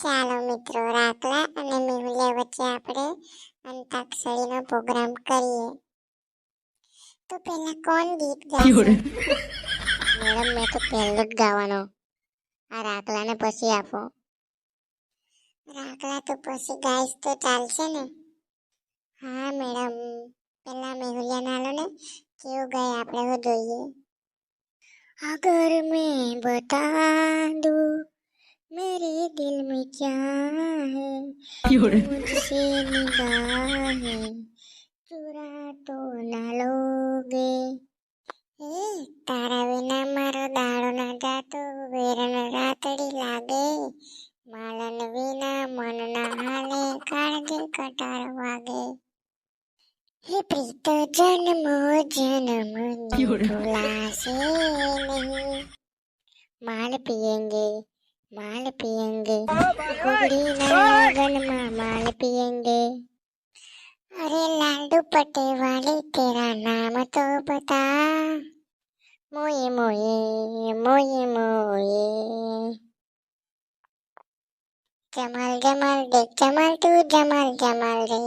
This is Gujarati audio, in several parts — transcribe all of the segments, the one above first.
ચાલો મિત્રો રાખલા અને મેહુલિયા વચ્ચે આપણે અંતાક્ષરીનો પ્રોગ્રામ કરીએ. તો પહેલા કોણ ગીત ગાશે? મેડમ મેં તો પહેલો જ ગાવાનો. આ રાખલાને પછી આપો. રાખલા તો પછી ગાઈશ તો ચાલશે ને? હા મેડમ. પહેલા મેહુલિયા નાલો ને. કેવું ગાય આપણે જોઈએ. અગર મેં બતા दिल में क्या है मुझसे निगाहें चुरा तो ना लोगे એ તારા વિના મારો દાડો ના જાતો વેરણ રાતડી લાગે માલન વિના મન ના હાલે કાળજે કટાર વાગે હે પ્રીત જન્મો જન્મ ભૂલાશે નહીં માલ पिएंगे माल पिएंगे घुगड़ी ना लगन में माल पिएंगे अरे लाडू पटे वाले तेरा नाम तो बता मोये मोये मोये मोये जमाल जमाल देख जमाल तू जमाल जमाल रे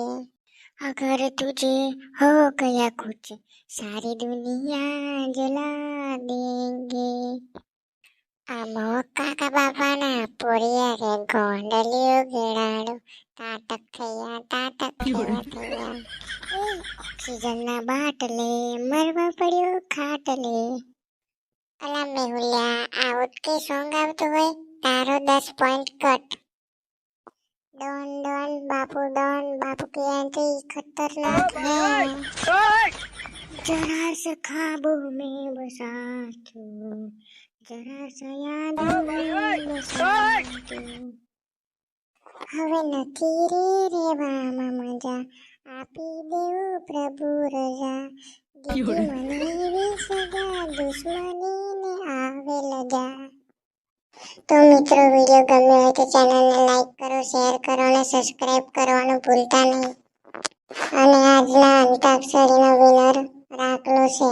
अगर तुझे हो गया कुछ सारी दुनिया जला देंगे ಅಮೋಕಾಕ ಬಾಬಾನ ಪುರಿಯಾಗೆ ಗೊಂಡಲಿಯು ಗಿಡಾಡು ತಾಟಕ್ ಕೈಯ ತಾಟಕ್ ಕೈಯ ಕೈಯ ಆಕ್ಸಿಜನ್ನ ಬಾಟಲೆ ಮರವ ಪಡೆಯೋ ખાટલે અલા મેહુલ્યા આ ઉટકે સોંગ આવતું હોય તારો દસ point cut don don Bapu don Bapu કે એન્ટ્રી ખતરનાક હે જરા સખાબો મેં બસા છું હવે નથી રે રેવામાં મજા. આપી દેવું પ્રભુ રજા. દીદી મનાવી સગા દુશ્મની આવે લજા. તો મિત્રો વીડિયો ગમ્યો હોય તો ચેનલને લાઈક કરો શેર કરો અને સબસ્ક્રાઇબ કરવાનું ભૂલતા નહીં. અને આજના અંતાક્ષરીનો વિનર રાખલો છે.